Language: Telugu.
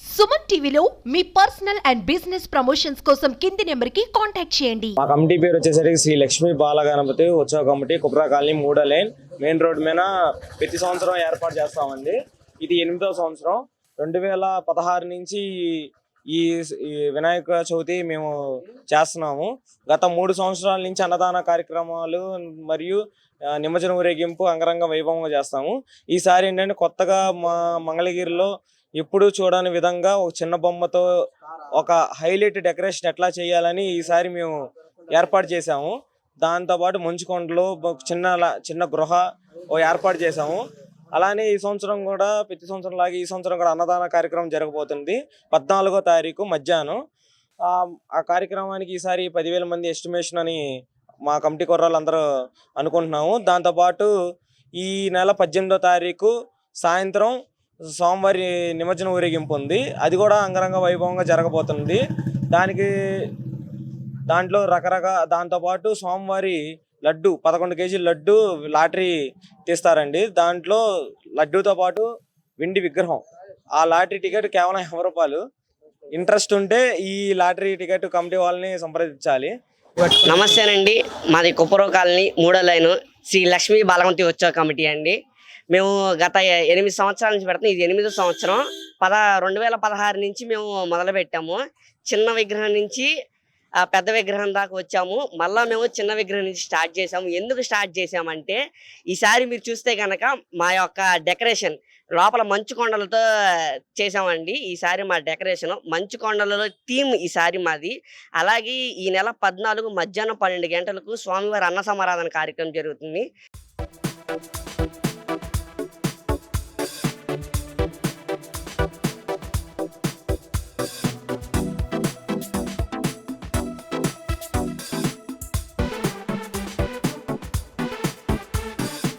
సుమన్ టీవీలో మీ పర్సనల్ అండ్ బిజినెస్ ప్రమోషన్స్ కోసం కింది నెంబర్కి కాంటాక్ట్ చేయండి. మా కమిటీ పేరు వచ్చేసరికి శ్రీ లక్ష్మీ బాలగణపతి ఉత్సవ కమిటీ కుబ్రా కాలనీ మూడో లైన్ మెయిన్ రోడ్ మీద ప్రతి సంవత్సరం ఏర్పాటు చేస్తామండి. ఇది ఎనిమిదో సంవత్సరం. రెండు వేల పదహారు నుంచి ఈ వినాయక చవితి మేము చేస్తున్నాము. గత మూడు సంవత్సరాల నుంచి అన్నదాన కార్యక్రమాలు మరియు నిమజ్జనం నిమజ్జన ఊరేగింపు అంగరంగ వైభవంగా చేస్తాము. ఈసారి ఏంటంటే కొత్తగా మా మంగళగిరిలో ఎప్పుడు చూడని విధంగా ఒక చిన్న బొమ్మతో ఒక హైలైట్ డెకరేషన్ ఎట్లా చేయాలని ఈసారి మేము ఏర్పాటు చేసాము దాంతోపాటు మంచుకొండలో చిన్న చిన్న గృహ ఏర్పాటు చేసాము అలానే ఈ సంవత్సరం కూడా ప్రతి సంవత్సరం లాగా ఈ సంవత్సరం కూడా అన్నదాన కార్యక్రమం జరగబోతుంది. పద్నాలుగో తారీఖు మధ్యాహ్నం. ఆ కార్యక్రమానికి ఈసారి పదివేల మంది ఎస్టిమేషన్ అని మా కమిటీ కుర్రాళ్ళు అందరూ అనుకుంటున్నాము దాంతోపాటు ఈ నెల పద్దెనిమిదో తారీఖు సాయంత్రం సోమవారి నిమజ్జన ఊరేగింపు ఉంది. అది కూడా అంగరంగ వైభవంగా జరగబోతుంది. దానికి దాంట్లో రకరకాల దాంతోపాటు సోమవారి లడ్డు పదకొండు కేజీల లడ్డు లాటరీ తీస్తారండి. దాంట్లో లడ్డూతో పాటు వెండి విగ్రహం. ఆ లాటరీ టికెట్ కేవలం యాభై రూపాయలు. ఇంట్రెస్ట్ ఉంటే ఈ లాటరీ టికెట్ కమిటీ వాళ్ళని సంప్రదించాలి. నమస్తేనండి. మాది కుప్పరో కాలనీ మూడో లైను. శ్రీ లక్ష్మీ బాలమతి ఉత్సవ కమిటీ అండి. మేము గత ఎనిమిది సంవత్సరాల నుంచి పెడతాం ఇది ఎనిమిదో సంవత్సరం. పద రెండు వేల పదహారు నుంచి మేము మొదలు పెట్టాము చిన్న విగ్రహం నుంచి పెద్ద విగ్రహం దాకా వచ్చాము. మళ్ళా మేము చిన్న విగ్రహం నుంచి స్టార్ట్ చేసాము ఎందుకు స్టార్ట్ చేసామంటే ఈసారి మీరు చూస్తే కనుక మా యొక్క డెకరేషన్ లోపల మంచు కొండలతో చేసామండి ఈసారి మా డెకరేషన్ మంచు కొండలలో థీమ్ ఈసారి మాది. అలాగే ఈ నెల పద్నాలుగు మధ్యాహ్నం పన్నెండు గంటలకు స్వామివారి అన్న సమారాధన కార్యక్రమం జరుగుతుంది.